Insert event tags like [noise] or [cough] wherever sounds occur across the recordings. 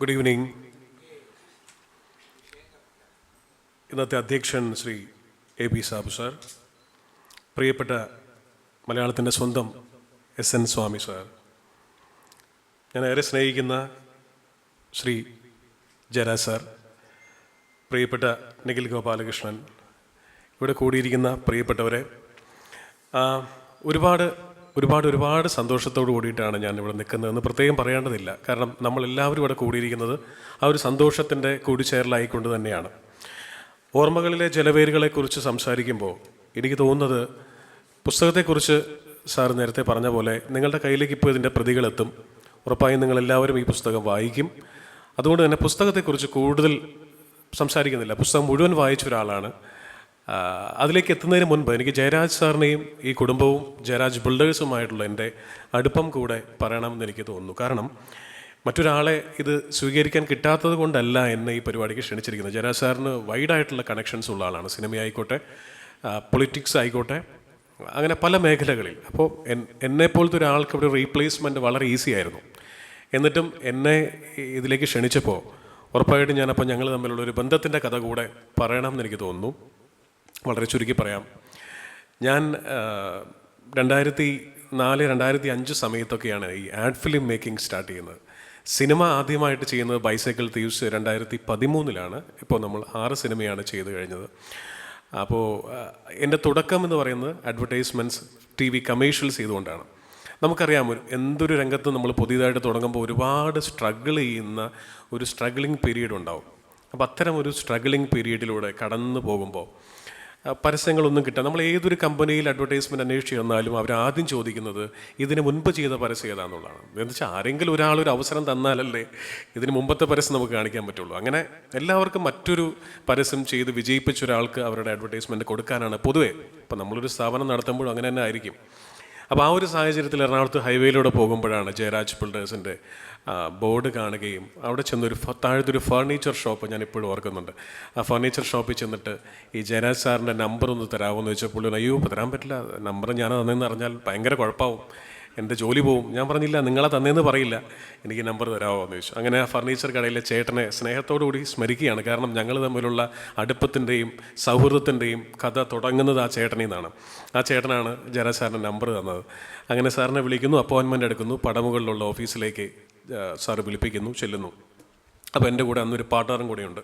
Good evening ഇന്നത്തെ അധ്യക്ഷൻ Shri A P Sabu sir പ്രിയപ്പെട്ട മലയാളത്തിന്റെ സ്വന്തം എസ് എൻ സ്വാമി സാർ ഞാൻ ഏറെ സ്നേഹിക്കുന്ന ശ്രീ ജരാ സാർ പ്രിയപ്പെട്ട നിഖിൽ ഗോപാലകൃഷ്ണൻ ഇവിടെ കൂടിയിരിക്കുന്ന പ്രിയപ്പെട്ടവരെ ഒരുപാട് ഒരുപാട് ഒരുപാട് സന്തോഷത്തോട് കൂടിയിട്ടാണ് ഞാൻ ഇവിടെ നിൽക്കുന്നതെന്ന് പ്രത്യേകം പറയേണ്ടതില്ല. കാരണം നമ്മളെല്ലാവരും ഇവിടെ കൂടിയിരിക്കുന്നത് ആ ഒരു സന്തോഷത്തിന്റെ കൂടിച്ചേരലായിക്കൊണ്ട് തന്നെയാണ്. ഓർമ്മകളിലെ ജലവേരുകളെക്കുറിച്ച് സംസാരിക്കുമ്പോൾ എനിക്ക് തോന്നുന്നത് പുസ്തകത്തെക്കുറിച്ച് സാർ നേരത്തെ പറഞ്ഞ പോലെ നിങ്ങളുടെ കയ്യിലേക്ക് ഇപ്പോൾ ഇതിന്റെ പ്രതികളെത്തും ഉറപ്പായും നിങ്ങളെല്ലാവരും ഈ പുസ്തകം വായിക്കും. അതുകൊണ്ട് തന്നെ പുസ്തകത്തെക്കുറിച്ച് കൂടുതൽ സംസാരിക്കുന്നില്ല. പുസ്തകം മുഴുവൻ വായിച്ച ഒരാളാണ് അതിലേക്ക് എത്തുന്നതിന് മുൻപ് എനിക്ക് ജയരാജ് സാറിനെയും ഈ കുടുംബവും ജയരാജ് ബിൽഡേഴ്സുമായിട്ടുള്ള എന്റെ അടുപ്പം കൂടെ പറയണമെന്ന് എനിക്ക് തോന്നുന്നു. കാരണം മറ്റൊരാളെ ഇത് സ്വീകരിക്കാൻ കിട്ടാത്തത് കൊണ്ടല്ല എന്നെ ഈ പരിപാടിക്ക് ക്ഷണിച്ചിരിക്കുന്നത്. ജയരാജ് സാറിന് വൈഡായിട്ടുള്ള കണക്ഷൻസ് ഉള്ള ആളാണ്. സിനിമ ആയിക്കോട്ടെ പൊളിറ്റിക്സ് ആയിക്കോട്ടെ അങ്ങനെ പല മേഖലകളിൽ. അപ്പോൾ എൻ എന്നെ പോലത്തെ ഒരാൾക്ക് ഒരു റീപ്ലേസ്മെന്റ് വളരെ ഈസി ആയിരുന്നു. എന്നിട്ടും എന്നെ ഇതിലേക്ക് ക്ഷണിച്ചപ്പോൾ ഉറപ്പായിട്ടും ഞാനപ്പോൾ ഞങ്ങൾ തമ്മിലുള്ള ഒരു ബന്ധത്തിന്റെ കഥ കൂടെ പറയണമെന്ന് എനിക്ക് തോന്നുന്നു. വളരെ ചുരുക്കി പറയാം. ഞാൻ രണ്ടായിരത്തി നാല് രണ്ടായിരത്തി അഞ്ച് സമയത്തൊക്കെയാണ് ഈ ആഡ് ഫിലിം മേക്കിംഗ് സ്റ്റാർട്ട് ചെയ്യുന്നത്. സിനിമ ആദ്യമായിട്ട് ചെയ്യുന്നത് ബൈസൈക്കിൾ തീവ്സ് രണ്ടായിരത്തി പതിമൂന്നിലാണ്. ഇപ്പോൾ നമ്മൾ ആറ് സിനിമയാണ് ചെയ്തു കഴിഞ്ഞത്. അപ്പോൾ എന്റെ തുടക്കം എന്ന് പറയുന്നത് അഡ്വർടൈസ്മെന്റ്സ് ടി വി കമേഴ്ഷ്യൽസ് ചെയ്തുകൊണ്ടാണ്. നമുക്കറിയാം ഒരു എന്തൊരു രംഗത്ത് നമ്മൾ പുതിയതായിട്ട് തുടങ്ങുമ്പോൾ ഒരുപാട് സ്ട്രഗിൾ ചെയ്യുന്ന ഒരു സ്ട്രഗ്ലിംഗ് പീരീഡ് ഉണ്ടാവും. അപ്പോൾ അത്തരം ഒരു സ്ട്രഗ്ലിംഗ് പീരീഡിലൂടെ കടന്നു പോകുമ്പോൾ പരസ്യങ്ങളൊന്നും കിട്ടാൻ നമ്മൾ ഏതൊരു കമ്പനിയിൽ അഡ്വർടൈസ്മെന്റ് അന്വേഷിച്ച് ചെന്നാലും അവർ ആദ്യം ചോദിക്കുന്നത് ഇതിന് മുൻപ് ചെയ്ത പരസ്യം ഏതാണെന്നുള്ളതാണ് എന്ന് വെച്ചാൽ ആരെങ്കിലും ഒരാൾ ഒരു അവസരം തന്നാലല്ലേ ഇതിന് മുമ്പത്തെ പരസ്യം നമുക്ക് കാണിക്കാൻ പറ്റുള്ളൂ. അങ്ങനെ എല്ലാവർക്കും മറ്റൊരു പരസ്യം ചെയ്ത് വിജയിപ്പിച്ച ഒരാൾക്ക് അവരുടെ അഡ്വർടൈസ്മെന്റ് കൊടുക്കാനാണ് പൊതുവേ. ഇപ്പം നമ്മളൊരു സ്ഥാപനം നടത്തുമ്പോഴും അങ്ങനെ തന്നെ ആയിരിക്കും. അപ്പോൾ ആ ഒരു സാഹചര്യത്തിൽ എറണാകുളത്ത് ഹൈവേയിലൂടെ പോകുമ്പോഴാണ് ജയരാജ് ബിൽഡേഴ്സിന്റെ ബോർഡ് കാണുകയും അവിടെ ചെന്നൊരു താഴത്തൊരു ഫർണിച്ചർ ഷോപ്പ് ഞാൻ ഇപ്പോഴും ഓർക്കുന്നുണ്ട്. ആ ഫർണിച്ചർ ഷോപ്പിൽ ചെന്നിട്ട് ഈ ജയരാജ് സാറിന്റെ നമ്പർ ഒന്ന് തരാമോ എന്ന് ചോദിച്ചപ്പോൾ അയ്യോ തരാൻ പറ്റില്ല. നമ്പർ ഞാൻ അന്നെന്ന് അറിഞ്ഞാൽ ഭയങ്കര കുഴപ്പമാവും എന്റെ ജോലി പോവും. ഞാൻ പറഞ്ഞില്ല നിങ്ങളെ തന്നേന്ന് പറയില്ല. എനിക്ക് നമ്പർ തരാമോ എന്ന് ചോദിച്ചു. അങ്ങനെ ആ ഫർണിച്ചർ കടയിലെ ചേട്ടനെ സ്നേഹത്തോടു കൂടി സ്മരിക്കുകയാണ്. കാരണം ഞങ്ങൾ തമ്മിലുള്ള അടുപ്പത്തിന്റെയും സൗഹൃദത്തിന്റെയും കഥ തുടങ്ങുന്നത് ആ ചേട്ടനിൽ നിന്നാണ് ആ ചേട്ടനാണ് ജയരാജ് നമ്പർ തന്നത്. അങ്ങനെ സാറിനെ വിളിക്കുന്നു അപ്പോയിൻമെന്റ് എടുക്കുന്നു പടമുകളിലുള്ള ഓഫീസിലേക്ക് സാറ് വിളിപ്പിക്കുന്നു ചെല്ലുന്നു. അപ്പോൾ എന്റെ കൂടെ അന്നൊരു പാർട്ട്ണറും കൂടെയുണ്ട്.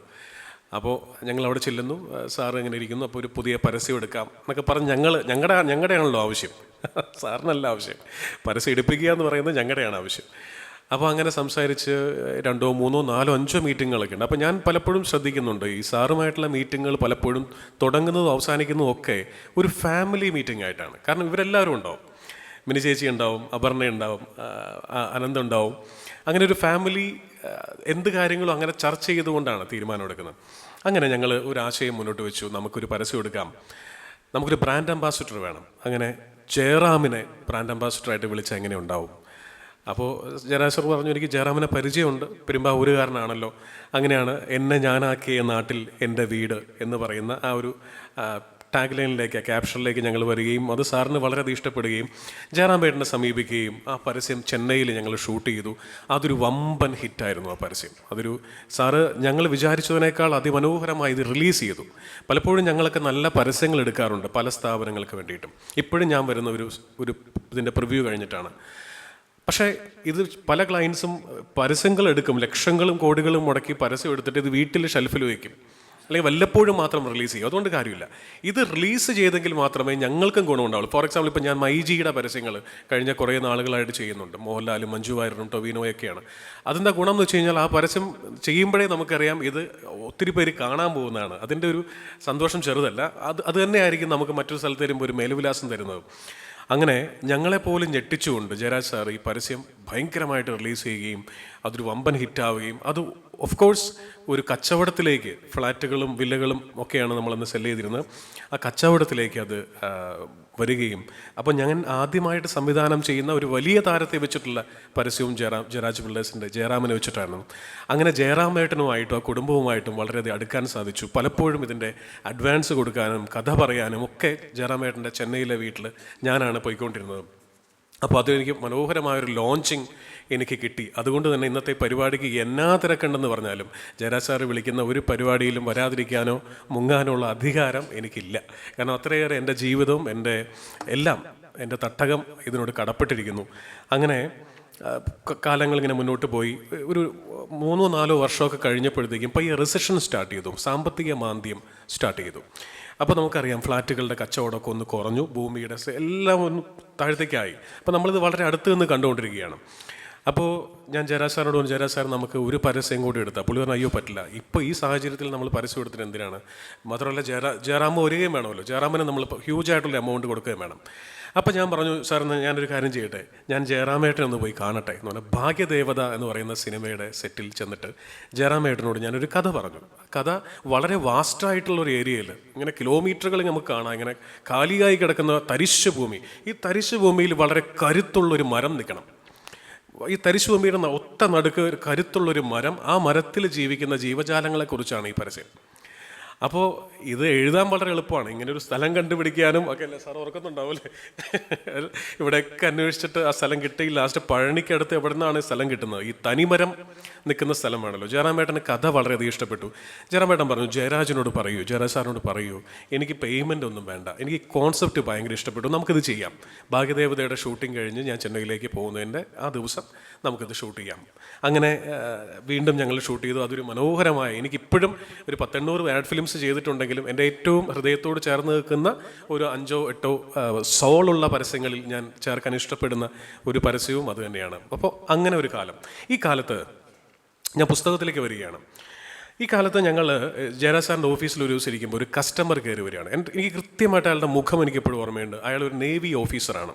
അപ്പോൾ ഞങ്ങൾ അവിടെ ചെല്ലുന്നു സാർ ഇങ്ങനെ ഇരിക്കുന്നു. അപ്പോൾ ഒരു പുതിയ പരസ്യം എടുക്കാം എന്നൊക്കെ പറഞ്ഞ് ഞങ്ങൾ ഞങ്ങളുടെ ഞങ്ങളുടെയാണല്ലോ ആവശ്യം. [laughs] സാറിനല്ല ആവശ്യം. പരസ്യം എടുപ്പിക്കുക എന്ന് പറയുന്നത് ഞങ്ങളുടെയാണ് ആവശ്യം. അപ്പോൾ അങ്ങനെ സംസാരിച്ച് രണ്ടോ മൂന്നോ നാലോ അഞ്ചോ മീറ്റിങ്ങുകളൊക്കെ ഉണ്ട് അപ്പോൾ ഞാൻ പലപ്പോഴും ശ്രദ്ധിക്കുന്നുണ്ട്. ഈ സാറുമായിട്ടുള്ള മീറ്റിങ്ങുകൾ പലപ്പോഴും തുടങ്ങുന്നതും അവസാനിക്കുന്നതും ഒക്കെ ഒരു ഫാമിലി മീറ്റിംഗ് ആയിട്ടാണ് കാരണം ഇവരെല്ലാവരും ഉണ്ടാവും. മിനി ചേച്ചി ഉണ്ടാവും അപർണ ഉണ്ടാവും അനന്ത് ഉണ്ടാവും. അങ്ങനെ ഒരു ഫാമിലി എന്ത് കാര്യങ്ങളും അങ്ങനെ ചർച്ച ചെയ്തുകൊണ്ടാണ് തീരുമാനമെടുക്കുന്നത് അങ്ങനെ ഞങ്ങൾ ഒരു ആശയം മുന്നോട്ട് വെച്ചു. നമുക്കൊരു പരസ്യം എടുക്കാം. നമുക്കൊരു ബ്രാൻഡ് അംബാസിഡർ വേണം. അങ്ങനെ ജയറാമിനെ ബ്രാൻഡ് അംബാസിഡറായിട്ട് വിളിച്ചാൽ എങ്ങനെ ഉണ്ടാവും? അപ്പോൾ ജയരാജ് പറഞ്ഞു എനിക്ക് ജയറാമിനെ പരിചയമുണ്ട്. പെരുമ്പാവൂരുകാരനാണല്ലോ അങ്ങനെയാണ് എന്നെ ഞാനാക്കിയ നാട്ടിൽ എന്റെ വീട് എന്ന് പറയുന്ന ആ ഒരു ടാഗ് ലൈനിലേക്ക് ക്യാപ്ഷനിലേക്ക് ഞങ്ങൾ വരികയും അത് സാറിന് വളരെയധികം ഇഷ്ടപ്പെടുകയും ജയറാം പേട്ടനെ സമീപിക്കുകയും ആ പരസ്യം ചെന്നൈയിൽ ഞങ്ങൾ ഷൂട്ട് ചെയ്തു. അതൊരു വമ്പൻ ഹിറ്റായിരുന്നു ആ പരസ്യം. അതൊരു സാറ് ഞങ്ങൾ വിചാരിച്ചതിനേക്കാൾ അതിമനോഹരമായി ഇത് റിലീസ് ചെയ്തു. പലപ്പോഴും ഞങ്ങളൊക്കെ നല്ല പരസ്യങ്ങൾ എടുക്കാറുണ്ട് പല സ്ഥാപനങ്ങൾക്ക് വേണ്ടിയിട്ടും. ഇപ്പോഴും ഞാൻ വരുന്ന ഒരു ഒരു ഇതിന്റെ പ്രിവ്യൂ കഴിഞ്ഞിട്ടാണ്. പക്ഷേ ഇത് പല ക്ലയൻസും പരസ്യങ്ങൾ എടുക്കും ലക്ഷങ്ങളും കോടികളും മുടക്കി പരസ്യം എടുത്തിട്ട് ഇത് വീട്ടിൽ ഷെൽഫിൽ വയ്ക്കും അല്ലെങ്കിൽ വല്ലപ്പോഴും മാത്രം റിലീസ് ചെയ്യും. അതുകൊണ്ട് കാര്യമില്ല. ഇത് റിലീസ് ചെയ്തെങ്കിൽ മാത്രമേ ഞങ്ങൾക്കും ഗുണമുണ്ടാവുള്ളൂ. ഫോർ എക്സാമ്പിൾ ഇപ്പോൾ ഞാൻ മൈജിയുടെ പരസ്യങ്ങൾ കഴിഞ്ഞ കുറേ നാളുകളായിട്ട് ചെയ്യുന്നുണ്ട്. മോഹൻലാലും മഞ്ജു വാര്യറും ടൊവിനോയൊക്കെയാണ്. അതിന്റെ ഗുണം എന്ന് വെച്ച് കഴിഞ്ഞാൽ ആ പരസ്യം ചെയ്യുമ്പോഴേ നമുക്കറിയാം ഇത് ഒത്തിരി പേര് കാണാൻ പോകുന്നതാണ്. അതിന്റെ ഒരു സന്തോഷം ചെറുതല്ല. അത് അത് തന്നെയായിരിക്കും നമുക്ക് മറ്റൊരു സ്ഥലത്ത് വരുമ്പോൾ ഒരു മേലുവിലാസം തരുന്നത്. അങ്ങനെ ഞങ്ങളെപ്പോലും ഞെട്ടിച്ചുകൊണ്ട് ജയരാജ് സാർ ഈ പരസ്യം ഭയങ്കരമായിട്ട് റിലീസ് ചെയ്യുകയും അതൊരു വമ്പൻ ഹിറ്റാവുകയും അത് ഓഫ് കോഴ്സ് ഒരു കച്ചവടത്തിലേക്ക് ഫ്ലാറ്റുകളും വില്ലകളും ഒക്കെയാണ് നമ്മളന്ന് സെല്ല് ചെയ്തിരുന്നത്. ആ കച്ചവടത്തിലേക്ക് അത് വരികയും. അപ്പോൾ ഞാൻ ആദ്യമായിട്ട് സംവിധാനം ചെയ്യുന്ന ഒരു വലിയ താരത്തെ വെച്ചിട്ടുള്ള പരസ്യവും ജയറാം ജയരാജ് പിള്ളേഴ്സിന്റെ ജയറാമിനെ വെച്ചിട്ടായിരുന്നു. അങ്ങനെ ജയറാമേട്ടനുമായിട്ടും ആ കുടുംബവുമായിട്ടും വളരെയധികം അടുക്കാൻ സാധിച്ചു. പലപ്പോഴും ഇതിന്റെ അഡ്വാൻസ് കൊടുക്കാനും കഥ പറയാനും ഒക്കെ ജയറാമേട്ടന്റെ ചെന്നൈയിലെ വീട്ടിൽ ഞാനാണ് പോയിക്കൊണ്ടിരുന്നത്. അപ്പോൾ അതെനിക്ക് മനോഹരമായൊരു ലോഞ്ചിങ് എനിക്ക് കിട്ടി. അതുകൊണ്ട് തന്നെ ഇന്നത്തെ പരിപാടിക്ക് എന്നാ തിരക്കുണ്ടെന്ന് പറഞ്ഞാലും ജയരാജ് വിളിക്കുന്ന ഒരു പരിപാടിയിലും വരാതിരിക്കാനോ മുങ്ങാനോ ഉള്ള അധികാരം എനിക്കില്ല. കാരണം അത്രയേറെ എന്റെ ജീവിതവും എന്റെ എല്ലാം എന്റെ തട്ടകം ഇതിനോട് കടപ്പെട്ടിരിക്കുന്നു. അങ്ങനെ കാലങ്ങൾ ഇങ്ങനെ മുന്നോട്ട് പോയി. ഒരു മൂന്നോ നാലോ വർഷമൊക്കെ കഴിഞ്ഞപ്പോഴത്തേക്കും ഈ റിസഷൻ സ്റ്റാർട്ട് ചെയ്തു. സാമ്പത്തിക മാന്ദ്യം സ്റ്റാർട്ട് ചെയ്തു. അപ്പോൾ നമുക്കറിയാം ഫ്ലാറ്റുകളുടെ കച്ചവടമൊക്കെ ഒന്ന് കുറഞ്ഞു ഭൂമിയുടെ എല്ലാം ഒന്ന് താഴത്തേക്കായി. അപ്പോൾ നമ്മളിത് വളരെ അടുത്ത് നിന്ന് കണ്ടുകൊണ്ടിരിക്കുകയാണ്. അപ്പോൾ ഞാൻ ജയരാജ് ജയരാജ് സാർ നമുക്ക് ഒരു പരസ്യം കൂടി എടുത്താൽ പുള്ളി പറഞ്ഞു അയ്യോ പറ്റില്ല. ഇപ്പോൾ ഈ സാഹചര്യത്തിൽ നമ്മൾ പരസ്യം എടുത്തിട്ട് എന്തിനാണ്? മാത്രമല്ല ജയറാ ജയറാമ വരികയും വേണമല്ലോ. ജയറാമിന് നമ്മൾ ഹ്യൂജ് ആയിട്ടുള്ള എമൗണ്ട് കൊടുക്കുകയും വേണം. അപ്പോൾ ഞാൻ പറഞ്ഞു സാർ ഞാനൊരു കാര്യം ചെയ്യട്ടെ. ഞാൻ ജയറാമേട്ടനെ ഒന്ന് പോയി കാണട്ടെ എന്ന് പറഞ്ഞാൽ ഭാഗ്യദേവത എന്ന് പറയുന്ന സിനിമയുടെ സെറ്റിൽ ചെന്നിട്ട് ജയറാമേട്ടനോട് ഞാനൊരു കഥ പറഞ്ഞു. കഥ വളരെ വാസ്റ്റായിട്ടുള്ള ഒരു ഏരിയയിൽ ഇങ്ങനെ കിലോമീറ്ററുകൾ നമുക്ക് കാണാം. ഇങ്ങനെ കാലിയായി കിടക്കുന്ന തരിശ് ഭൂമി. ഈ തരിശ് ഭൂമിയിൽ വളരെ കരുത്തുള്ളൊരു മരം നിൽക്കണം. ഈ തരിശുഭൂമിയുടെ ഒത്ത നടുക്ക് കരുത്തുള്ളൊരു മരം ആ മരത്തിൽ ജീവിക്കുന്ന ജീവജാലങ്ങളെക്കുറിച്ചാണ് ഈ പരസ്യം. അപ്പോൾ ഇത് എഴുതാൻ വളരെ എളുപ്പമാണ്. ഇങ്ങനെ ഒരു സ്ഥലം കണ്ടുപിടിക്കാനും ഒക്കെ അല്ലേ? സാർ ഓർക്കുന്നുണ്ടാവില്ലേ ഇവിടെയൊക്കെ അന്വേഷിച്ചിട്ട് ആ സ്ഥലം കിട്ടി. ലാസ്റ്റ് പഴനിക്കടുത്ത് എവിടെ നിന്നാണ് സ്ഥലം കിട്ടുന്നത്? ഈ തനിമരം നിൽക്കുന്ന സ്ഥലമാണല്ലോ. ജയറാമേട്ടന് കഥ വളരെയധികം ഇഷ്ടപ്പെട്ടു. ജയറാമേട്ടൻ പറഞ്ഞു ജയരാജനോട് പറയൂ ജയരാജ് സാറിനോട് പറയൂ. എനിക്ക് പേയ്മെന്റ് ഒന്നും വേണ്ട. എനിക്ക് കോൺസെപ്റ്റ് ഭയങ്കര ഇഷ്ടപ്പെട്ടു. നമുക്കിത് ചെയ്യാം. ഭാഗ്യദേവതയുടെ ഷൂട്ടിംഗ് കഴിഞ്ഞ് ഞാൻ ചെന്നൈയിലേക്ക് പോകുന്നതിന്റെ ആ ദിവസം നമുക്കിത് ഷൂട്ട് ചെയ്യാം. അങ്ങനെ വീണ്ടും ഞങ്ങൾ ഷൂട്ട് ചെയ്തു. അതൊരു മനോഹരമായ എനിക്കിപ്പോഴും ഒരു പത്തെണ്ണൂറ് ആഡ് ഫിലിംസ് ചെയ്തിട്ടുണ്ടെങ്കിലും എന്റെ ഏറ്റവും ഹൃദയത്തോട് ചേർന്ന് നിൽക്കുന്ന ഒരു അഞ്ചോ എട്ടോ സോളുള്ള പരസ്യങ്ങളിൽ ഞാൻ ചേർക്കാൻ ഇഷ്ടപ്പെടുന്ന ഒരു പരസ്യവും അതുതന്നെയാണ് അപ്പോൾ അങ്ങനെ ഒരു കാലം. ഈ കാലത്ത് ഞാൻ പുസ്തകത്തിലേക്ക് വരികയാണ്. ഈ കാലത്ത് ഞങ്ങൾ ജയരാജ് സാറിന്റെ ഓഫീസിൽ ഒരു ദിവസം ഇരിക്കുമ്പോൾ ഒരു കസ്റ്റമർ കയറി വരികയാണ്. എനിക്ക് കൃത്യമായിട്ട് അയാളുടെ മുഖം എനിക്ക് എപ്പോഴും ഓർമ്മയുണ്ട്. അയാൾ ഒരു നേവി ഓഫീസറാണ്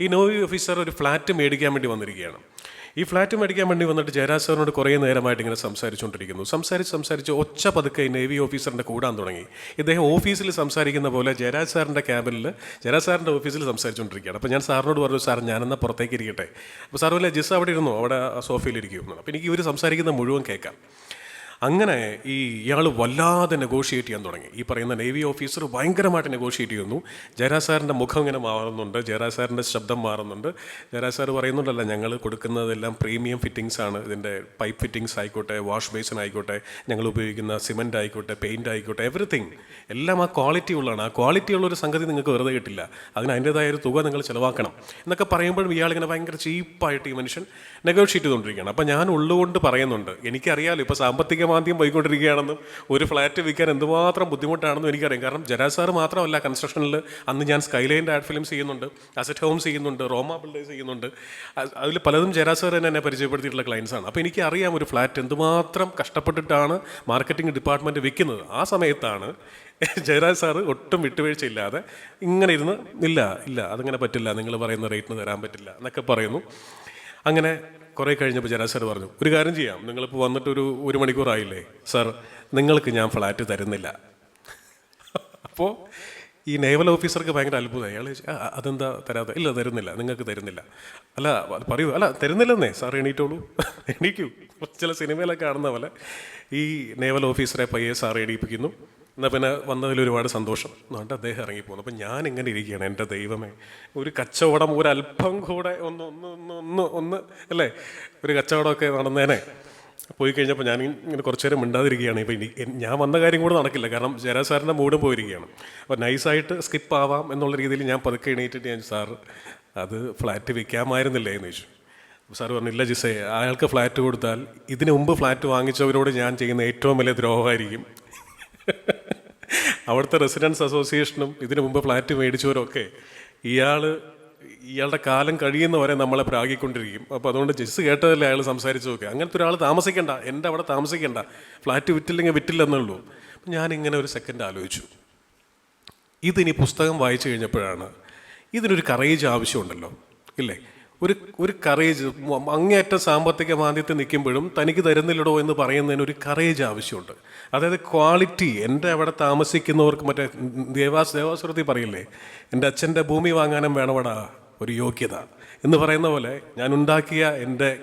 ഈ നേവി ഓഫീസർ ഒരു ഫ്ലാറ്റ് മേടിക്കാൻ വേണ്ടി വന്നിരിക്കുകയാണ്. ഈ ഫ്ലാറ്റ് മേടിക്കാൻ വേണ്ടി വന്നിട്ട് ജയരാജ് സാറിനോട് കുറേ നേരമായിട്ട് ഇങ്ങനെ സംസാരിച്ചുകൊണ്ടിരിക്കുന്നു. സംസാരിച്ച് സംസാരിച്ച് ഒച്ച പതുക്കെ നേവി ഓഫീസറിന്റെ കൂടാൻ തുടങ്ങി. ഇദ്ദേഹം ഓഫീസിൽ സംസാരിക്കുന്ന പോലെ ജയരാജ് സാറിന്റെ ക്യാബിനിൽ ജയരാജ് സാറിന്റെ ഓഫീസിൽ സംസാരിച്ചുകൊണ്ടിരിക്കുകയാണ്. അപ്പോൾ ഞാൻ സാറിനോട് പറഞ്ഞു സാർ ഞാനെന്നാൽ പുറത്തേക്ക് ഇരിക്കട്ടെ? അപ്പോൾ സാർ വല്ല ജിസ് അവിടെ ഇരുന്നു? അവിടെ സോഫയിൽ ഇരിക്കുന്നു അപ്പോൾ എനിക്ക് ഇവർ സംസാരിക്കുന്ന മുഴുവൻ കേൾക്കാം. അങ്ങനെ ഈ ഇയാൾ വല്ലാതെ നെഗോഷിയേറ്റ് ചെയ്യാൻ തുടങ്ങി. ഈ പറയുന്ന നേവി ഓഫീസർ ഭയങ്കരമായിട്ട് നെഗോഷിയേറ്റ് ചെയ്യുന്നു. ജയരാസാറിന്റെ മുഖം ഇങ്ങനെ മാറുന്നുണ്ട്. ജയരാസാറിന്റെ ശബ്ദം മാറുന്നുണ്ട്. ജയരാസാർ സാർ പറയുന്നുണ്ടല്ല ഞങ്ങൾ കൊടുക്കുന്നതെല്ലാം പ്രീമിയം ഫിറ്റിങ്സ് ആണ്. ഇതിന്റെ പൈപ്പ് ഫിറ്റിങ്സ് ആയിക്കോട്ടെ വാഷ് ബേസിൻ ആയിക്കോട്ടെ ഞങ്ങൾ ഉപയോഗിക്കുന്ന സിമന്റ് ആയിക്കോട്ടെ പെയിന്റ് ആയിക്കോട്ടെ എവറിത്തിങ് എല്ലാം ആ ക്വാളിറ്റി ഉള്ളതാണ്. ആ ക്വാളിറ്റി ഉള്ള ഒരു സംഗതി നിങ്ങൾക്ക് വെറുതെ കിട്ടില്ല. അതിന് അതിന്റെതായ ഒരു തുക നിങ്ങൾ ചിലവാക്കണം. എന്നൊക്കെ പറയുമ്പോഴും ഇയാളിങ്ങനെ ഭയങ്കര ചീപ്പായിട്ട് ഈ മനുഷ്യൻ നെഗോഷിയേറ്റ് ചെയ്തുകൊണ്ടിരിക്കുകയാണ്. അപ്പോൾ ഞാൻ ഉള്ളുകൊണ്ട് പറയുന്നുണ്ട്. എനിക്കറിയാമല്ലോ ഇപ്പോൾ സാമ്പത്തിക മാന്ദ്യം പോയിക്കൊണ്ടിരിക്കുകയാണെന്നും ഒരു ഫ്ലാറ്റ് വിൽക്കാൻ എന്തുമാത്രം ബുദ്ധിമുട്ടാണെന്നും എനിക്കറിയാം. കാരണം ജനാസാർ മാത്രമല്ല കൺസ്ട്രക്ഷനിൽ അന്ന് ഞാൻ സ്കൈലൈന്റെ ആഡ് ഫിലിംസ് ചെയ്യുന്നുണ്ട് അസറ്റ് ഹോംസ് ചെയ്യുന്നുണ്ട് റോമ ബിൽഡേഴ്സ് ചെയ്യുന്നുണ്ട്. അതിൽ പലതും ജനാസാർ തന്നെ എന്നെ പരിചയപ്പെടുത്തിയിട്ടുള്ള ക്ലയൻസാണ് അപ്പോൾ എനിക്ക് അറിയാം ഒരു ഫ്ലാറ്റ് എന്തുമാത്രം കഷ്ടപ്പെട്ടിട്ടാണ് മാർക്കറ്റിംഗ് ഡിപ്പാർട്ട്മെന്റ് വിൽക്കുന്നത്. ആ സമയത്താണ് ജയരാജ് സാറ് ഒട്ടും വിട്ടുവീഴ്ചയില്ലാതെ ഇങ്ങനെ ഇരുന്ന് ഇല്ല ഇല്ല അതങ്ങനെ പറ്റില്ല നിങ്ങൾ പറയുന്ന റേറ്റിന് തരാൻ പറ്റില്ല എന്നൊക്കെ പറയുന്നു. അങ്ങനെ കുറേ കഴിഞ്ഞപ്പോൾ ജനാ സാർ പറഞ്ഞു ഒരു കാര്യം ചെയ്യാം. നിങ്ങളിപ്പോൾ വന്നിട്ട് ഒരു ഒരു മണിക്കൂറായില്ലേ സാർ നിങ്ങൾക്ക് ഞാൻ ഫ്ലാറ്റ് തരുന്നില്ല. അപ്പോൾ ഈ നേവൽ ഓഫീസർക്ക് ഭയങ്കര അത്ഭുതമായി. അയാൾ ചോദിച്ചു, "ആ, അതെന്താ തരാതെ ഇല്ല തരുന്നില്ല. നിങ്ങൾക്ക് തരുന്നില്ല. അല്ല പറയൂ. അല്ല തരുന്നില്ലെന്നേ. സാർ എണീറ്റോളൂ. എണീക്കൂ. ചില സിനിമയിലൊക്കെ കാണുന്ന പോലെ ഈ നേവൽ ഓഫീസറെ പയ്യെ സാർ എണീപ്പിക്കുന്നു. എന്നാൽ പിന്നെ വന്നതിൽ ഒരുപാട് സന്തോഷം. എന്നിട്ട് അദ്ദേഹം ഇറങ്ങിപ്പോകുന്നു അപ്പം ഞാൻ ഇങ്ങനെ ഇരിക്കുകയാണ് എന്റെ ദൈവമേ. ഒരു കച്ചവടം ഒരല്പം കൂടെ ഒന്ന് ഒന്ന് ഒന്ന് ഒന്ന് ഒന്ന് അല്ലേ? ഒരു കച്ചവടമൊക്കെ നടന്നേനെ. പോയി കഴിഞ്ഞപ്പോൾ ഞാൻ ഇങ്ങനെ കുറച്ച് നേരം മിണ്ടാതിരിക്കുകയാണ്. ഇപ്പം ഇനി ഞാൻ വന്ന കാര്യം കൂടെ നടക്കില്ല. കാരണം ജരാസാറിന്റെ സാറിന്റെ മൂടും പോയിരിക്കുകയാണ്. അപ്പോൾ നൈസായിട്ട് സ്കിപ്പ് ആവാം എന്നുള്ള രീതിയിൽ ഞാൻ പതുക്കെ എണീറ്റിട്ട് ഞാൻ സാർ അത് ഫ്ലാറ്റ് വിൽക്കാമായിരുന്നില്ലേ? എന്ന് ചോദിച്ചു. സാർ പറഞ്ഞില്ല ജിസേ അയാൾക്ക് ഫ്ലാറ്റ് കൊടുത്താൽ ഇതിനു മുമ്പ് ഫ്ലാറ്റ് വാങ്ങിച്ചവരോട് ഞാൻ ചെയ്യുന്ന ഏറ്റവും വലിയ ദ്രോഹമായിരിക്കും. അവിടുത്തെ റെസിഡൻസ് അസോസിയേഷനും ഇതിനു മുമ്പ് ഫ്ലാറ്റ് മേടിച്ചവരൊക്കെ ഇയാൾ ഇയാളുടെ കാലം കഴിയുന്ന വരെ നമ്മളെ പ്രാഗിക്കൊണ്ടിരിക്കും. അപ്പോൾ അതുകൊണ്ട് ജസ് കേട്ടതല്ലേ അയാൾ സംസാരിച്ചു നോക്കുക അങ്ങനത്തെ ഒരാൾ താമസിക്കേണ്ട. എന്റെ അവിടെ താമസിക്കേണ്ട. ഫ്ലാറ്റ് വിറ്റില്ലെങ്കിൽ വിറ്റില്ലെന്നുള്ളൂ. അപ്പം ഞാനിങ്ങനെ ഒരു സെക്കൻഡ് ആലോചിച്ചു. ഇതിനി പുസ്തകം വായിച്ചു കഴിഞ്ഞപ്പോഴാണ് ഇതിനൊരു കറേജ് ആവശ്യമുണ്ടല്ലോ. ഇല്ലേ? ഒരു ഒരു കറേജ് അങ്ങേയറ്റം സാമ്പത്തിക മാന്ദ്യത്തിൽ നിൽക്കുമ്പോഴും തനിക്ക് തരുന്നില്ലടോ എന്ന് പറയുന്നതിന് ഒരു കറേജ് ആവശ്യമുണ്ട്. അതായത് ക്വാളിറ്റി എന്റെ അവിടെ താമസിക്കുന്നവർക്ക് മറ്റേ ദേവാസ് ദേവാസുരത്തി പറയില്ലേ എന്റെ അച്ഛന്റെ ഭൂമി വാങ്ങാനും വേണവടാ ഒരു യോഗ്യത. എന്ന് പറയുന്ന പോലെ ഞാൻ ഉണ്ടാക്കിയ എന്റെ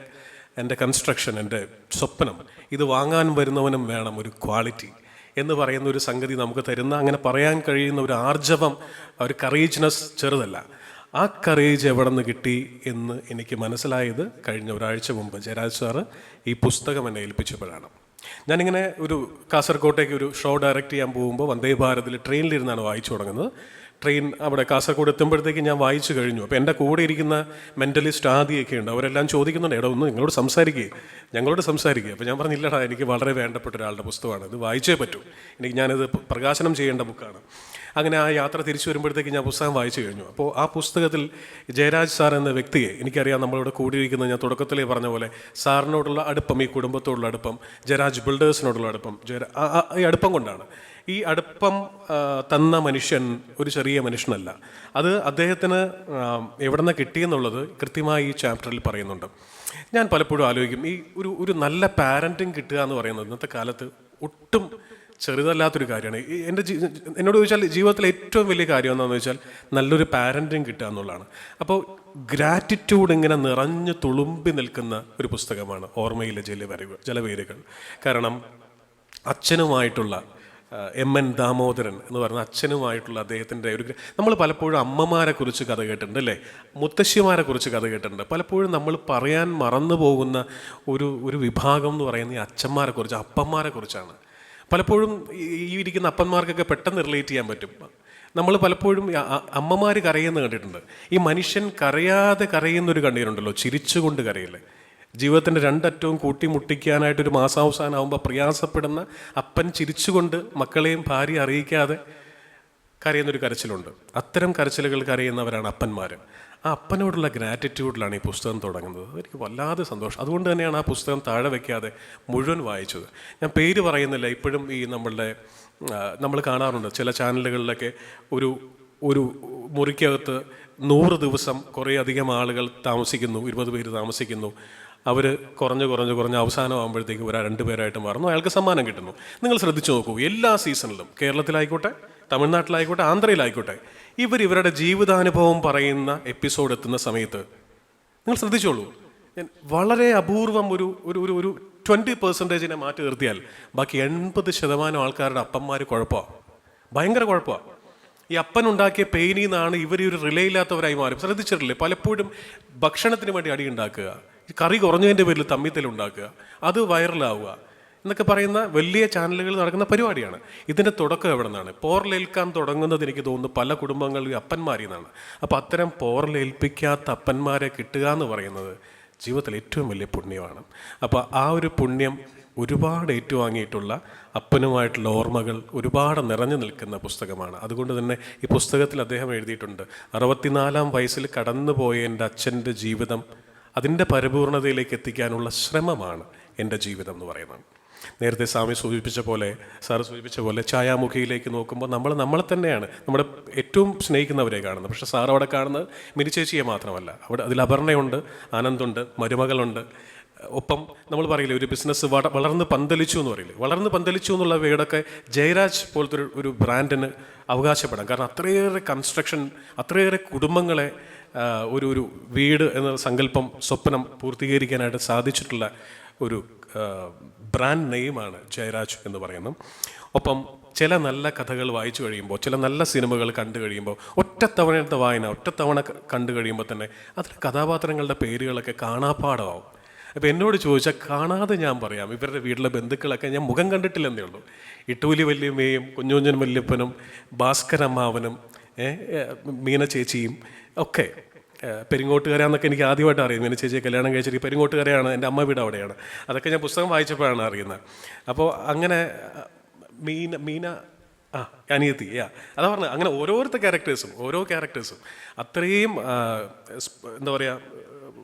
എന്റെ കൺസ്ട്രക്ഷൻ എന്റെ സ്വപ്നം ഇത് വാങ്ങാൻ വരുന്നവനും വേണം ഒരു ക്വാളിറ്റി എന്ന് പറയുന്ന ഒരു സംഗതി നമുക്ക് തരുന്ന അങ്ങനെ പറയാൻ കഴിയുന്ന ഒരു ആർജവം ഒരു കറേജ്നെസ് ചെറുതല്ല. ആ കറേജ് എവിടെ നിന്ന് കിട്ടി എന്ന് എനിക്ക് മനസ്സിലായത് കഴിഞ്ഞ ഒരാഴ്ച മുമ്പ് ജയരാജ് സാറ് ഈ പുസ്തകം എന്നെ ഏൽപ്പിച്ചപ്പോഴാണ്. ഞാനിങ്ങനെ ഒരു കാസർഗോട്ടേക്ക് ഒരു ഷോ ഡയറക്റ്റ് ചെയ്യാൻ പോകുമ്പോൾ വന്ദേ ഭാരതിൽ ട്രെയിനിലിരുന്നാണ് വായിച്ചു തുടങ്ങുന്നത്. ട്രെയിൻ അവിടെ കാസർഗോഡ് എത്തുമ്പോഴത്തേക്ക് ഞാൻ വായിച്ചു കഴിഞ്ഞു. അപ്പോൾ എന്റെ കൂടെ ഇരിക്കുന്ന മെന്റലിസ്റ്റ് ആദ്യമൊക്കെ ഉണ്ട്. അവരെല്ലാം ചോദിക്കുന്നുണ്ട് എടാ ഒന്ന് നിങ്ങളോട് സംസാരിക്കുക ഞങ്ങളോട് സംസാരിക്കുക അപ്പോൾ ഞാൻ പറഞ്ഞില്ലടാ എനിക്ക് വളരെ വേണ്ടപ്പെട്ട ഒരാളുടെ പുസ്തകമാണ്. ഇത് വായിച്ചേ പറ്റൂ. എനിക്ക് ഞാനിത് പ്രകാശനം ചെയ്യേണ്ട ബുക്കാണ്. അങ്ങനെ ആ യാത്ര തിരിച്ചു വരുമ്പോഴത്തേക്ക് ഞാൻ പുസ്തകം വായിച്ചു കഴിഞ്ഞു. അപ്പോൾ ആ പുസ്തകത്തിൽ ജയരാജ് സാർ എന്ന വ്യക്തിയെ എനിക്കറിയാം നമ്മളിവിടെ കൂടിയിരിക്കുന്നത് ഞാൻ തുടക്കത്തിലേ പറഞ്ഞ പോലെ സാറിനോടുള്ള അടുപ്പം ഈ കുടുംബത്തോടുള്ള അടുപ്പം ജയരാജ് ബിൽഡേഴ്സിനോടുള്ള അടുപ്പം ജയരാ ഈ അടുപ്പം കൊണ്ടാണ്. ഈ അടുപ്പം തന്ന മനുഷ്യൻ ഒരു ചെറിയ മനുഷ്യനല്ല. അത് അദ്ദേഹത്തിന് എവിടെ നിന്ന് കിട്ടിയെന്നുള്ളത് കൃത്യമായി ഈ ചാപ്റ്ററിൽ പറയുന്നുണ്ട്. ഞാൻ പലപ്പോഴും ആലോചിക്കും ഈ ഒരു ഒരു നല്ല പാരന്റിങ് കിട്ടുക എന്ന് പറയുന്നത് ഇന്നത്തെ കാലത്ത് ഒട്ടും ചെറുതല്ലാത്തൊരു കാര്യമാണ്. എന്റെ ജീ എന്നോട് ചോദിച്ചാൽ ജീവിതത്തിലെ ഏറ്റവും വലിയ കാര്യം എന്താണെന്ന് വെച്ചാൽ നല്ലൊരു പാരന്റിങ് കിട്ടുക എന്നുള്ളതാണ്. അപ്പോൾ ഗ്രാറ്റിറ്റ്യൂഡ് ഇങ്ങനെ നിറഞ്ഞു തുളുമ്പി നിൽക്കുന്ന ഒരു പുസ്തകമാണ് ഓർമ്മയിലെ ജലവരകൾ ജലവേരുകൾ. കാരണം അച്ഛനുമായിട്ടുള്ള എം എൻ ദാമോദരൻ എന്ന് പറയുന്ന അച്ഛനുമായിട്ടുള്ള അദ്ദേഹത്തിന്റെ ഒരു നമ്മൾ പലപ്പോഴും അമ്മമാരെ കുറിച്ച് കഥ കേട്ടിട്ടുണ്ട് അല്ലേ? മുത്തശ്ശിമാരെ കുറിച്ച് കഥ കേട്ടിട്ടുണ്ട്. പലപ്പോഴും നമ്മൾ പറയാൻ മറന്നു പോകുന്ന ഒരു ഒരു വിഭാഗം എന്ന് പറയുന്ന ഈ അച്ഛന്മാരെ കുറിച്ച് അപ്പന്മാരെ കുറിച്ചാണ്. പലപ്പോഴും ഈ ഇരിക്കുന്ന അപ്പന്മാർക്കൊക്കെ പെട്ടെന്ന് റിലേറ്റ് ചെയ്യാൻ പറ്റും. നമ്മൾ പലപ്പോഴും അമ്മമാർ കരയുന്ന കണ്ടിട്ടുണ്ട്. ഈ മനുഷ്യൻ കരയാതെ കരയുന്നൊരു കണ്ണീരുണ്ടല്ലോ ചിരിച്ചുകൊണ്ട് കരയില്ലേ ജീവിതത്തിന്റെ രണ്ടറ്റവും കൂട്ടിമുട്ടിക്കാനായിട്ട് ഒരു മാസാവസാനമാകുമ്പോൾ പ്രയാസപ്പെടുന്ന അപ്പൻ ചിരിച്ചുകൊണ്ട് മക്കളെയും ഭാര്യ അറിയിക്കാതെ കരയുന്നൊരു കരച്ചിലുണ്ട്. അത്തരം കരച്ചിലുകൾ കരയുന്നവരാണ് അപ്പന്മാർ ആ അപ്പനോടുള്ള ഗ്രാറ്റിറ്റ്യൂഡിലാണ് ഈ പുസ്തകം തുടങ്ങുന്നത്. എനിക്ക് വല്ലാതെ സന്തോഷം. അതുകൊണ്ട് തന്നെയാണ് ആ പുസ്തകം താഴെ വയ്ക്കാതെ മുഴുവൻ വായിച്ചത്. ഞാൻ പേര് പറയുന്നില്ല. ഇപ്പോഴും ഈ നമ്മളുടെ നമ്മൾ കാണാറുണ്ട്. ചില ചാനലുകളിലൊക്കെ ഒരു ഒരു മുറിക്കകത്ത് നൂറ് ദിവസം കുറേ അധികം ആളുകൾ താമസിക്കുന്നു ഇരുപത് പേര് താമസിക്കുന്നു. അവർ കുറഞ്ഞ് കുറഞ്ഞ് കുറഞ്ഞ് അവസാനമാകുമ്പോഴത്തേക്ക് ഒരു രണ്ട് പേരായിട്ട് മാറുന്നു. അയാൾക്ക് സമ്മാനം കിട്ടുന്നു. നിങ്ങൾ ശ്രദ്ധിച്ചു നോക്കൂ എല്ലാ സീസണിലും കേരളത്തിലായിക്കോട്ടെ തമിഴ്നാട്ടിലായിക്കോട്ടെ ആന്ധ്രയിലായിക്കോട്ടെ ഇവർ ഇവരുടെ ജീവിതാനുഭവം പറയുന്ന എപ്പിസോഡ് എത്തുന്ന സമയത്ത് നിങ്ങൾ ശ്രദ്ധിച്ചോളൂ. ഞാൻ വളരെ അപൂർവം ഒരു ഒരു ഒരു ഒരു ട്വന്റി പെർസെന്റേജിനെ മാറ്റി നിർത്തിയാൽ ബാക്കി എൺപത് ശതമാനം ആൾക്കാരുടെ അപ്പന്മാർ കുഴപ്പമാണ് ഭയങ്കര കുഴപ്പമാണ് ഈ അപ്പൻ ഉണ്ടാക്കിയ പെയിനിൽ നിന്നാണ് ഇവർ ഈ ഒരു റിലേ ഇല്ലാത്തവരായി മാറും. ശ്രദ്ധിച്ചിട്ടില്ലേ? പലപ്പോഴും ഭക്ഷണത്തിന് വേണ്ടി അടി ഉണ്ടാക്കുക. കറി കുറഞ്ഞതിന്റെ പേരിൽ തമ്മിത്തൽ ഉണ്ടാക്കുക. അത് വൈറലാവുക. എന്നൊക്കെ പറയുന്ന വലിയ ചാനലുകൾ നടക്കുന്ന പരിപാടിയാണ്. ഇതിന്റെ തുടക്കം എവിടെ നിന്നാണ് പോറലേൽക്കാൻ തുടങ്ങുന്നത് എനിക്ക് തോന്നുന്നു പല കുടുംബങ്ങളിലും അപ്പന്മാരിൽ നിന്നാണ്. അപ്പോൾ അത്തരം പോറലേൽപ്പിക്കാത്ത അപ്പന്മാരെ കിട്ടുക എന്ന് പറയുന്നത് ജീവിതത്തിൽ ഏറ്റവും വലിയ പുണ്യമാണ്. അപ്പോൾ ആ ഒരു പുണ്യം ഒരുപാട് ഏറ്റുവാങ്ങിയിട്ടുള്ള അപ്പനുമായിട്ടുള്ള ഓർമ്മകൾ ഒരുപാട് നിറഞ്ഞു നിൽക്കുന്ന പുസ്തകമാണ്. അതുകൊണ്ട് തന്നെ ഈ പുസ്തകത്തിൽ അദ്ദേഹം എഴുതിയിട്ടുണ്ട്. അറുപത്തിനാലാം വയസ്സിൽ കടന്നുപോയ എന്റെ അച്ഛന്റെ ജീവിതം അതിന്റെ പരിപൂർണതയിലേക്ക് എത്തിക്കാനുള്ള ശ്രമമാണ് എന്റെ ജീവിതം എന്ന് പറയുന്നത്. നേരത്തെ സ്വാമി സൂചിപ്പിച്ച പോലെ സാറ് സൂചിപ്പിച്ച പോലെ ഛായാമുഖിയിലേക്ക് നോക്കുമ്പോൾ നമ്മൾ നമ്മളെ തന്നെയാണ്. നമ്മുടെ ഏറ്റവും സ്നേഹിക്കുന്നവരെ കാണുന്നത്. പക്ഷേ സാർ അവിടെ കാണുന്നത് മിനിച്ചേച്ചിയെ മാത്രമല്ല. അവിടെ അതിൽ അപർണയുണ്ട് ആനന്ദുണ്ട് മരുമകളുണ്ട്. ഒപ്പം നമ്മൾ പറയില്ലേ ഒരു ബിസിനസ് വളർന്ന് പന്തലിച്ചു എന്ന് പറയില്ലേ? വളർന്ന് പന്തലിച്ചു എന്നുള്ള വീടൊക്കെ ജയരാജ് പോലത്തെ ഒരു ഒരു ബ്രാൻഡിന് അവകാശപ്പെടാം. കാരണം അത്രയേറെ കൺസ്ട്രക്ഷൻ അത്രയേറെ കുടുംബങ്ങളെ ഒരു ഒരു വീട് എന്ന സങ്കല്പം സ്വപ്നം പൂർത്തീകരിക്കാനായിട്ട് സാധിച്ചിട്ടുള്ള ഒരു ബ്രാൻഡ് നെയിമാണ് ജയരാജ് എന്ന് പറയുന്നത് ഒപ്പം ചില നല്ല കഥകൾ വായിച്ചു കഴിയുമ്പോൾ ചില നല്ല സിനിമകൾ കണ്ടു കഴിയുമ്പോൾ ഒറ്റത്തവണത്തെ വായന ഒറ്റത്തവണ കണ്ടു കഴിയുമ്പോൾ തന്നെ അതിലെ കഥാപാത്രങ്ങളുടെ പേരുകളൊക്കെ കാണാപ്പാടമാവും അപ്പോൾ എന്നോട് ചോദിച്ചാൽ കാണാതെ ഞാൻ പറയാം ഇവരുടെ വീട്ടിലെ ബന്ധുക്കളൊക്കെ ഞാൻ മുഖം കണ്ടിട്ടില്ലെന്നേ ഉള്ളൂ. ഇട്ടൂലി വല്യമ്മയും കുഞ്ഞുഞ്ഞൻ വല്യപ്പനും ഭാസ്കരമ്മാവനും മീന ചേച്ചിയും ഒക്കെ. പെരിങ്ങോട്ടുകരയെന്നൊക്കെ എനിക്ക് ആദ്യമായിട്ട് അറിയാം. മീന ചേച്ചിയെ കല്യാണം കഴിച്ചിട്ട് പെരിങ്ങോട്ടുകരയാണ്. എന്റെ അമ്മ വീട് അവിടെയാണ്. അതൊക്കെ ഞാൻ പുസ്തകം വായിച്ചപ്പോഴാണ് അറിയുന്നത്. അപ്പോൾ അങ്ങനെ മീന മീന ആ അനിയത്തി യാ. അതാ പറഞ്ഞത്. അങ്ങനെ ഓരോരുത്തർ ക്യാരക്ടേഴ്സും ഓരോ ക്യാരക്ടേഴ്സും അത്രയും എന്താ പറയുക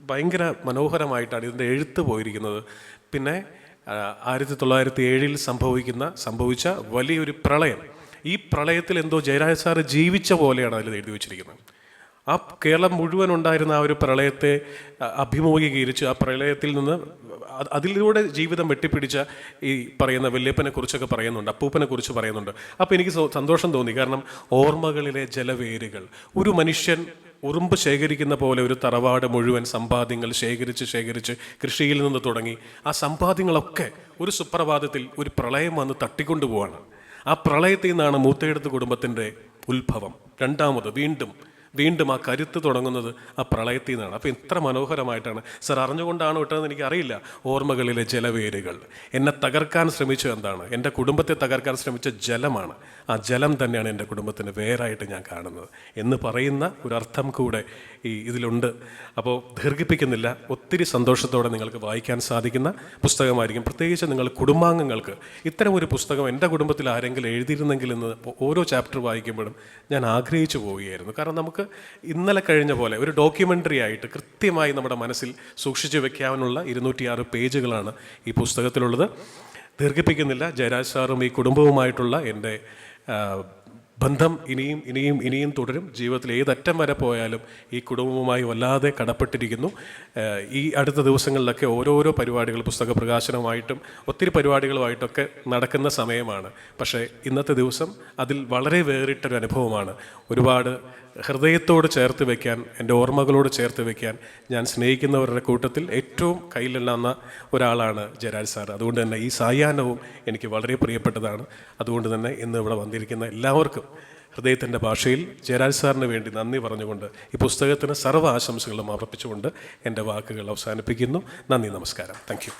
ഭയങ്കര മനോഹരമായിട്ടാണ് ഇതിന്റെ എഴുത്ത് പോയിരിക്കുന്നത്. പിന്നെ ആയിരത്തി തൊള്ളായിരത്തി ഏഴിൽ സംഭവിക്കുന്ന സംഭവിച്ച വലിയൊരു പ്രളയം. ഈ പ്രളയത്തിൽ എന്തോ ജയരാജ് സാർ ജീവിച്ച പോലെയാണ് അതിൽ എഴുതി വെച്ചിരിക്കുന്നത്. ആ കേരളം മുഴുവൻ ഉണ്ടായിരുന്ന ആ ഒരു പ്രളയത്തെ അഭിമുഖീകരിച്ച് ആ പ്രളയത്തിൽ നിന്ന് അതിലൂടെ ജീവിതം വെട്ടിപ്പിടിച്ച ഈ പറയുന്ന വല്യപ്പനെ കുറിച്ചൊക്കെ പറയുന്നുണ്ട് അപ്പൂപ്പനെ കുറിച്ച് പറയുന്നുണ്ട്. അപ്പോൾ എനിക്ക് സന്തോഷം തോന്നി. കാരണം ഓർമ്മകളിലെ ജലവേരുകൾ ഒരു മനുഷ്യൻ ഉറുമ്പ് ശേഖരിക്കുന്ന പോലെ ഒരു തറവാട് മുഴുവൻ സമ്പാദ്യങ്ങൾ ശേഖരിച്ച് ശേഖരിച്ച് കൃഷിയിൽ നിന്ന് തുടങ്ങി ആ സമ്പാദ്യങ്ങളൊക്കെ ഒരു സുപ്രഭാതത്തിൽ ഒരു പ്രളയം വന്ന് തട്ടിക്കൊണ്ടുപോവാണ്. ആ പ്രളയത്തിൽ നിന്നാണ് മൂത്തയെടുത്ത് കുടുംബത്തിന്റെ ഉത്ഭവം. രണ്ടാമത് വീണ്ടും വീണ്ടും ആ കരുത്ത് തുടങ്ങുന്നത് ആ പ്രളയത്തിൽ നിന്നാണ്. അപ്പോൾ ഇത്ര മനോഹരമായിട്ടാണ്. സർ അറിഞ്ഞുകൊണ്ടാണോ ഇട്ടതെന്ന് എനിക്കറിയില്ല. ഓർമ്മകളിലെ ജലവേരുകൾ. എന്നെ തകർക്കാൻ ശ്രമിച്ചു എന്താണ്? എന്റെ കുടുംബത്തെ തകർക്കാൻ ശ്രമിച്ച ജലമാണ്. ആ ജലം തന്നെയാണ് എന്റെ കുടുംബത്തിന് വേറായിട്ട് ഞാൻ കാണുന്നത്. എന്ന് പറയുന്ന ഒരർത്ഥം കൂടെ ഈ ഇതിലുണ്ട്. അപ്പോൾ ദീർഘിപ്പിക്കുന്നില്ല. ഒത്തിരി സന്തോഷത്തോടെ നിങ്ങൾക്ക് വായിക്കാൻ സാധിക്കുന്ന പുസ്തകമായിരിക്കും. പ്രത്യേകിച്ച് നിങ്ങൾ കുടുംബാംഗങ്ങൾക്ക് ഇത്തരം ഒരു പുസ്തകം എന്റെ കുടുംബത്തിൽ ആരെങ്കിലും എഴുതിയിരുന്നെങ്കിൽ എന്ന് ഓരോ ചാപ്റ്റർ വായിക്കുമ്പോഴും ഞാൻ ആഗ്രഹിച്ചു പോവുകയായിരുന്നു. കാരണം നമുക്ക് ഇന്നലെ കഴിഞ്ഞ പോലെ ഒരു ഡോക്യുമെന്ററി ആയിട്ട് കൃത്യമായി നമ്മുടെ മനസ്സിൽ സൂക്ഷിച്ചു വെക്കാനുള്ള ഇരുന്നൂറ്റിയാറ് പേജുകളാണ് ഈ പുസ്തകത്തിലുള്ളത്. ദീർഘിപ്പിക്കുന്നില്ല ജയരാജ് സാറും ഈ കുടുംബവുമായിട്ടുള്ള എന്റെ ബന്ധം ഇനിയും ഇനിയും ഇനിയും തുടരും. ജീവിതത്തിൽ ഏതറ്റം വരെ പോയാലും ഈ കുടുംബവുമായി വല്ലാതെ കടപ്പെട്ടിരിക്കുന്നു. ഈ അടുത്ത ദിവസങ്ങളിലൊക്കെ ഓരോരോ പരിപാടികൾ പുസ്തക പ്രകാശനമായിട്ടും ഒത്തിരി പരിപാടികളുമായിട്ടൊക്കെ നടക്കുന്ന സമയമാണ്. പക്ഷേ ഇന്നത്തെ ദിവസം അതിൽ വളരെ വേറിട്ടൊരു അനുഭവമാണ്. ഒരുപാട് ഹൃദയത്തോട് ചേർത്ത് വയ്ക്കാൻ എന്റെ ഓർമ്മകളോട് ചേർത്ത് വയ്ക്കാൻ ഞാൻ സ്നേഹിക്കുന്നവരുടെ കൂട്ടത്തിൽ ഏറ്റവും കയ്യിലെണ്ണാവുന്ന ഒരാളാണ് ജയരാജ് സാർ. അതുകൊണ്ട് തന്നെ ഈ സായാഹ്നവും എനിക്ക് വളരെ പ്രിയപ്പെട്ടതാണ്. അതുകൊണ്ട് തന്നെ ഇന്ന് ഇവിടെ വന്നിരിക്കുന്ന എല്ലാവർക്കും ഹൃദയത്തിന്റെ ഭാഷയിൽ ജയരാജ് സാറിന് വേണ്ടി നന്ദി പറഞ്ഞുകൊണ്ട് ഈ പുസ്തകത്തിന് സർവ ആശംസകളും അർപ്പിച്ചുകൊണ്ട് എന്റെ വാക്കുകൾ അവസാനിപ്പിക്കുന്നു. നന്ദി നമസ്കാരം. താങ്ക്